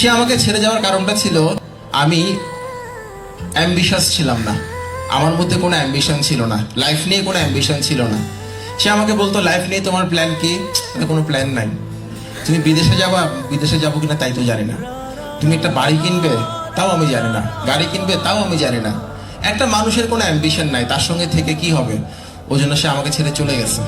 সে আমাকে ছেড়ে যাওয়ার কারণটা ছিল, আমি অ্যাম্বিশাস ছিলাম না। আমার মধ্যে কোনো অ্যাম্বিশন ছিল না। লাইফ নিয়ে কোনো অ্যাম্বিশন ছিল না। সে আমাকে বলতো লাইফ নিয়ে তোমার প্ল্যান কি? কোনো প্ল্যান নাই। তুমি বিদেশে যাবা? বিদেশে যাব কিনা তাই তো জানি না। তুমি একটা বাড়ি কিনবে? তাও আমি জানি না। গাড়ি কিনবে? তাও আমি জানি না। একটা মানুষের কোনো অ্যাম্বিশন নাই। তার সঙ্গে থেকে কি হবে? ওই জন্য সে আমাকে ছেড়ে চলে গেছে।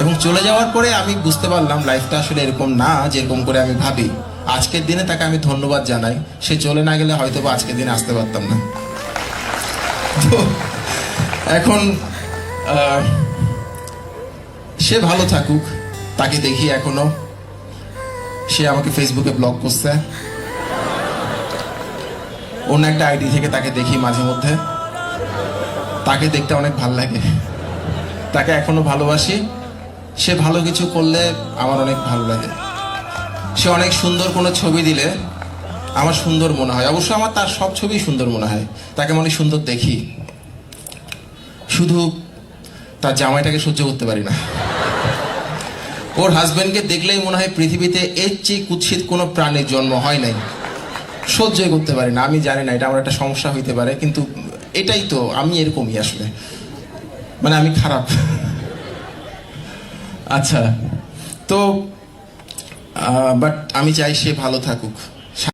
এবং চলে যাওয়ার পরে আমি বুঝতে পারলাম লাইফটা আসলে এরকম না, যেরকম করে আমি ভাবি। আজকের দিনে তাকে আমি ধন্যবাদ জানাই। সে চলে না গেলে হয়তো বা আজকের দিনে আসতে পারতাম না। তো এখন সে ভালো থাকুক, তাকে দেখি এখনও। সে আমাকে ফেসবুকে ব্লগ করছে। অন্য একটা আইডি থেকে তাকে দেখি মাঝে মধ্যে। তাকে দেখতে অনেক ভালো লাগে। তাকে এখনও ভালোবাসি। সে ভালো কিছু করলে আমার অনেক ভালো লাগে। সে অনেক সুন্দর কোনো ছবি দিলে আমার সুন্দর মনে হয়। অবশ্য আমার তার সব ছবি সুন্দর মনে হয়। তাকে আমি অনেক সুন্দর দেখি। শুধু তার জামাইটাকে সহ্য করতে পারি না। ওর হাজব্যান্ডকে দেখলেই মনে হয় পৃথিবীতে এর চেয়ে কুৎসিত কোনো প্রাণীর জন্ম হয় নাই। সহ্যই করতে পারি না। আমি জানি না, এটা আমার একটা সমস্যা হইতে পারে, কিন্তু এটাই তো, আমি এরকমই আসলে। মানে আমি খারাপ। আচ্ছা তো বাট আমি চাই সে ভালো থাকুক।